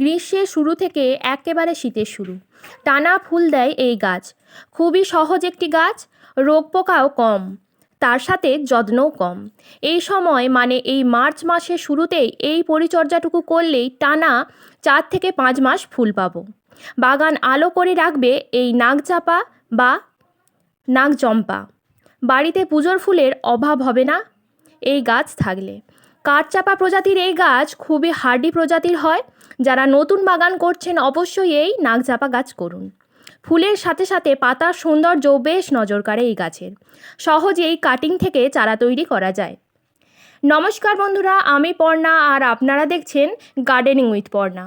গ্রীষ্মের শুরু থেকে একেবারে শীতের শুরু। টানা ফুল দেয় এই গাছ। খুবই সহজ একটি গাছ, রোগ পোকাও কম, তার সাথে যত্নও কম। এই সময় মানে এই মার্চ মাসের শুরুতেই এই পরিচর্যাটুকু করলেই টানা চার থেকে পাঁচ মাস ফুল পাবো। বাগান আলো করে রাখবে এই নাগচাপা বা নাগচম্পা। বাড়িতে পুজোর ফুলের অভাব হবে না এই গাছ থাকলে। কাঠচাপা প্রজাতির এই গাছ খুবই হার্ডি প্রজাতির হয় যারা নতুন বাগান করছেন অবশ্যই এই নাগচাপা গাছ করুন। ফুলের সাথে সাথে পাতার সৌন্দর্য বেশ নজর কাড়ে এই গাছের। সহজেই কাটিং থেকে চারা তৈরি করা যায়। নমস্কার বন্ধুরা, আমি পর্ণা আর আপনারা দেখছেন গার্ডেনিং উইথ পর্ণা।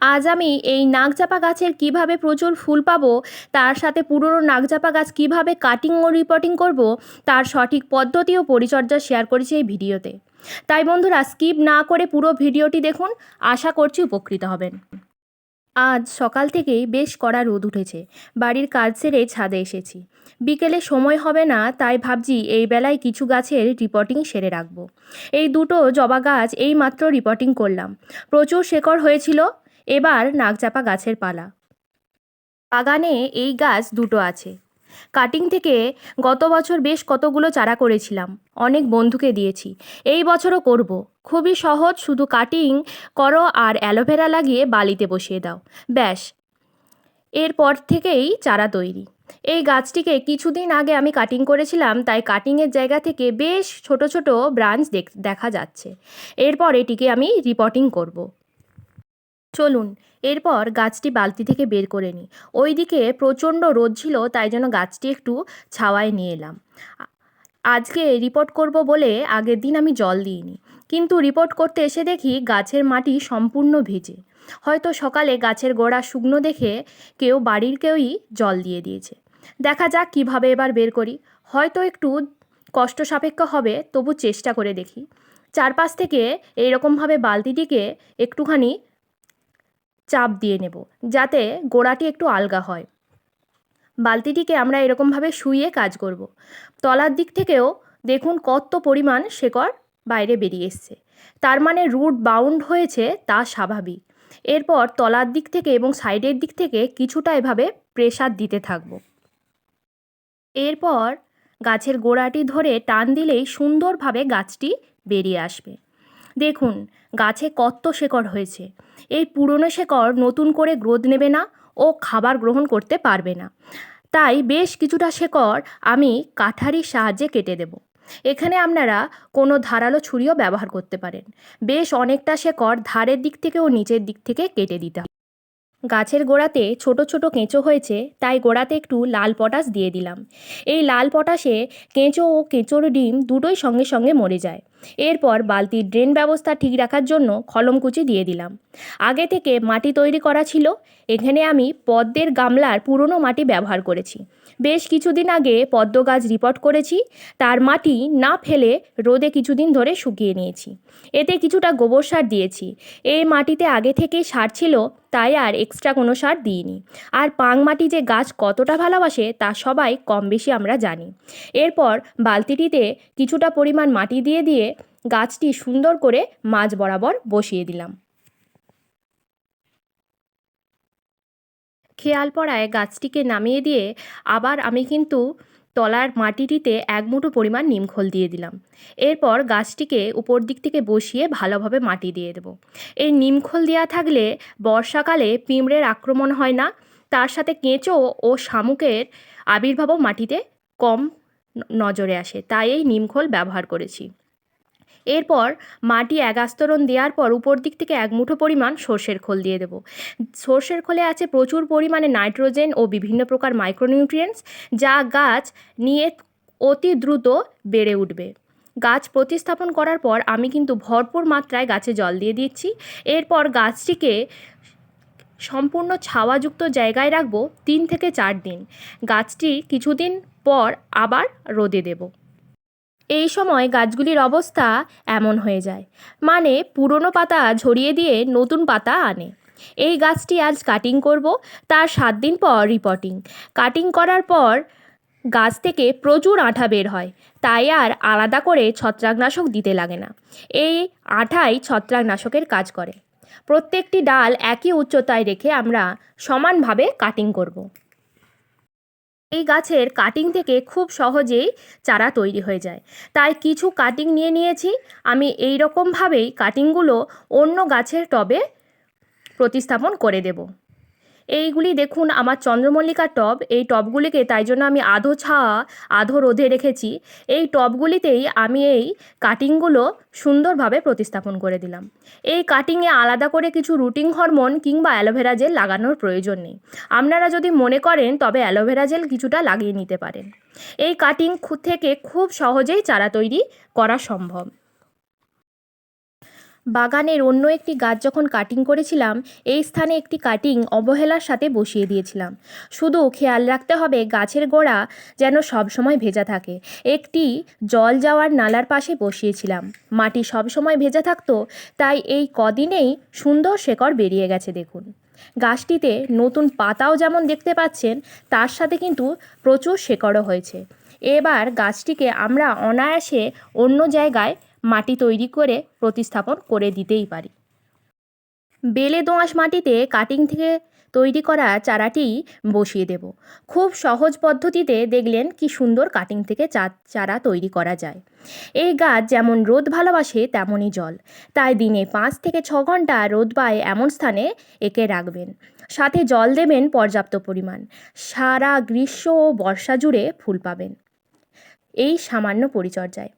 আজ আমি এই নাগচাপা গাছের কীভাবে প্রচুর ফুল পাবো, তার সাথে পুরনো নাগচাপা গাছ কীভাবে কাটিং ও রিপোর্টিং করব, তার সঠিক পদ্ধতি ও পরিচর্যা শেয়ার করেছি এই ভিডিওতে। তাই বন্ধুরা স্কিপ না করে পুরো ভিডিওটি দেখুন, আশা করছি উপকৃত হবেন। আজ সকাল থেকেই বেশ কড়া রোদ উঠেছে, বাড়ির কাজ সেরে ছাদে এসেছি। বিকেলে সময় হবে না, তাই ভাবছি এই বেলায় কিছু গাছের রিপোর্টিং সেরে রাখব। এই দুটো জবা গাছ এই মাত্র রিপোর্টিং করলাম। প্রচুর শেকড় হয়েছিল এবার নাগচাপা গাছের পালা। বাগানে এই গাছ দুটো আছে। কাটিং থেকে গত বছর বেশ কতগুলো চারা করেছিলাম, অনেক বন্ধুকে দিয়েছি। এই বছরও করব। খুবই সহজ, শুধু কাটিং করো আর অ্যালোভেরা লাগিয়ে বালিতে বসিয়ে দাও। ব্যাস। এরপর থেকেই চারা তৈরি। এই গাছটিকে কিছুদিন আগে আমি কাটিং করেছিলাম, তাই কাটিংয়ের জায়গা থেকে বেশ ছোট ছোট ব্রাঞ্চ দেখা যাচ্ছে। এরপর এটিকে আমি রিপোর্টিং করব। চলুন, এরপর গাছটি বালতি থেকে বের করে নিই। ওইদিকে প্রচণ্ড রোদ ছিল, তাই জন্য গাছটি একটু ছাওয়ায় নিয়ে এলাম। আজকে রিপোর্ট করব বলে আগের দিন আমি জল দিইনি। কিন্তু রিপোর্ট করতে এসে দেখি গাছের মাটি সম্পূর্ণ ভিজে। হয়তো সকালে গাছের গোড়া শুকনো দেখে কেউ বাড়ির কেউই জল দিয়ে দিয়েছে। দেখা যাক কীভাবে এবার বের করি। হয়তো একটু কষ্ট সাপেক্ষ হবে, তবু চেষ্টা করে দেখি। চারপাশ থেকে এইরকমভাবে বালতিটিকে একটুখানি চাপ দিয়ে নেব, যাতে গোড়াটি একটু আলগা হয়। বালতিটিকে আমরা এরকমভাবে শুইয়ে কাজ করব। তলার দিক থেকেও দেখুন কত পরিমাণ শেকড় বাইরে বেরিয়ে এসছে। তার মানে রুট বাউন্ড হয়েছে তা স্বাভাবিক। এরপর তলার দিক থেকে এবং সাইডের দিক থেকে কিছুটা এভাবে প্রেসার দিতে থাকব। এরপর গাছের গোড়াটি ধরে টান দিলেই সুন্দরভাবে গাছটি বেরিয়ে আসবে। দেখুন, গাছে কত শেকড় হয়েছে। এই পুরনো শেকড় নতুন করে গ্রোথ নেবে না ও খাবার গ্রহণ করতে পারবে না। তাই বেশ কিছুটা শেকড় আমি কাঠারির সাহায্যে কেটে দেব। এখানে আপনারা কোনো ধারালো ছুরিও ব্যবহার করতে পারেন। বেশ অনেকটা শেকড় ধারের দিক থেকে ও নিচের দিক থেকে কেটে দিতে হবে। গাছের গোড়াতে ছোট ছোট কেঁচো হয়েছে, তাই গোড়াতে একটু লাল পটাশ দিয়ে দিলাম। এই লাল পটাশে কেঁচো ও কেঁচোর ডিম দুটোই সঙ্গে সঙ্গে মরে যায়। এরপর বালতির ড্রেন ব্যবস্থা ঠিক রাখার জন্য খলমকুচি দিয়ে দিলাম। আগে থেকে মাটি তৈরি করা ছিল। এখানে আমি পদ্মের গামলার পুরনো মাটি ব্যবহার করেছি। বেশ কিছুদিন আগে পদ্ম গাছ রিপোর্ট করেছি, তার মাটি না ফেলে রোদে কিছুদিন ধরে শুকিয়ে নিয়েছি। এতে কিছুটা গোবর সার দিয়েছি। এই মাটিতে আগে থেকেই সার ছিল, তাই আর এক্সট্রা কোনো সার দিইনি। আর পাং মাটি যে গাছ কতটা ভালোবাসে, তা সবাই কম বেশি আমরা জানি। এরপর বালতিটিতে কিছুটা পরিমাণ মাটি দিয়ে দিয়ে গাছটি সুন্দর করে মাঝ বরাবর বসিয়ে দিলাম। খেয়াল পড়ায় গাছটিকে নামিয়ে দিয়ে আবার আমি কিন্তু তলার মাটিটিতে এক মুঠো পরিমাণ নিমখোল দিয়ে দিলাম। এরপর গাছটিকে উপর দিক থেকে বসিয়ে ভালোভাবে মাটি দিয়ে দেবো। এই নিমখোল দেওয়া থাকলে বর্ষাকালে পিঁমড়ের আক্রমণ হয় না, তার সাথে কেঁচো ও শামুকের আবির্ভাবও মাটিতে কম নজরে আসে, তাই এই নিমখোল ব্যবহার করেছি। এরপর মাটি এক আস্তরণ দেওয়ার পর উপর দিক থেকে এক মুঠো পরিমাণ সর্ষের খোল দিয়ে দেবো। সর্ষের খোলে আছে প্রচুর পরিমাণে নাইট্রোজেন ও বিভিন্ন প্রকার মাইক্রোনিউট্রিয়েন্টস, যা গাছ নিয়ে অতি দ্রুত বেড়ে উঠবে। গাছ প্রতিস্থাপন করার পর আমি কিন্তু ভরপুর মাত্রায় গাছে জল দিয়ে দিচ্ছি। এরপর গাছটিকে সম্পূর্ণ ছাওয়াযুক্ত জায়গায় রাখব তিন থেকে চার দিন। গাছটি কিছুদিন পর আবার রোদে দেবো। এই সময় গাছগুলির অবস্থা এমন হয়ে যায়। মানে পুরনো পাতা ঝরিয়ে দিয়ে নতুন পাতা আনে। এই গাছটি আজ কাটিং করব, তার সাত দিন পর রিপোর্টিং কাটিং করার পর গাছ থেকে প্রচুর আঠা বের হয়, তাই আর আলাদা করে ছত্রাকনাশক দিতে লাগে না। এই আঠাই ছত্রাকনাশকের কাজ করে। প্রত্যেকটি ডাল একই উচ্চতায় রেখে আমরা সমানভাবে কাটিং করব। এই গাছের কাটিং থেকে খুব সহজেই চারা তৈরি হয়ে যায়। তাই কিছু কাটিং নিয়ে নিয়েছি। আমি এই রকমভাবেই কাটিংগুলো অন্য গাছের টবে প্রতিস্থাপন করে দেব। এইগুলি দেখুন, আমার চন্দ্রমল্লিকার টব। এই টবগুলিকে তাই জন্য আমি আধো ছাওয়া আধো রোদে রেখেছি। এই টবগুলিতেই আমি এই কাটিংগুলো সুন্দরভাবে প্রতিস্থাপন করে দিলাম। এই কাটিংয়ে আলাদা করে কিছু রুটিং হরমোন কিংবা অ্যালোভেরা জেল লাগানোর প্রয়োজন নেই। আপনারা যদি মনে করেন, তবে অ্যালোভেরা জেল কিছুটা লাগিয়ে নিতে পারেন। এই কাটিং থেকে খুব সহজেই চারা তৈরি করা সম্ভব। বাগানের অন্য একটি গাছ যখন কাটিং করেছিলাম, এই স্থানে একটি কাটিং অবহেলার সাথে বসিয়ে দিয়েছিলাম। শুধু খেয়াল রাখতে হবে গাছের গোড়া যেন সবসময় ভেজা থাকে। একটি জল যাওয়ার নালার পাশে বসিয়েছিলাম। মাটি সবসময় ভেজা থাকতো, তাই এই কদিনেই সুন্দর শেকড় বেরিয়ে গেছে, দেখুন। গাছটিতে নতুন পাতাও যেমন দেখতে পাচ্ছেন, তার সাথে কিন্তু প্রচুর শেকড়ও হয়েছে। এবার গাছটিকে আমরা অনায়াসে অন্য জায়গায় মাটি তৈরি করে প্রতিস্থাপন করে দিতেই পারি। বেলে দোআঁশ মাটিতে কাটিং থেকে তৈরি করা চারাটি বসিয়ে দেব। খুব সহজ পদ্ধতিতে দেখলেন কি সুন্দর কাটিং থেকে চা চারা তৈরি করা যায়। এই গাছ যেমন রোদ ভালোবাসে, তেমনই জল। তাই দিনে পাঁচ থেকে ছ ঘণ্টা রোদ পায় এমন স্থানে একে রাখবেন। সাথে জল দেবেন পর্যাপ্ত পরিমাণ। সারা গ্রীষ্ম ও বর্ষা জুড়ে ফুল পাবেন। এই সামান্য পরিচর্যায়।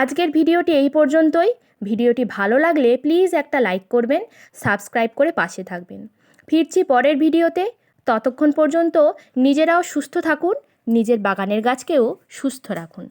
আজকের ভিডিওটি এই পর্যন্তই। ভিডিওটি ভালো লাগলে প্লিজ একটা লাইক করবেন, সাবস্ক্রাইব করে পাশে থাকবেন। ফিরছি পরের ভিডিওতে। ততক্ষণ পর্যন্ত নিজেরাও সুস্থ থাকুন, নিজের বাগানের গাছকেও সুস্থ রাখুন।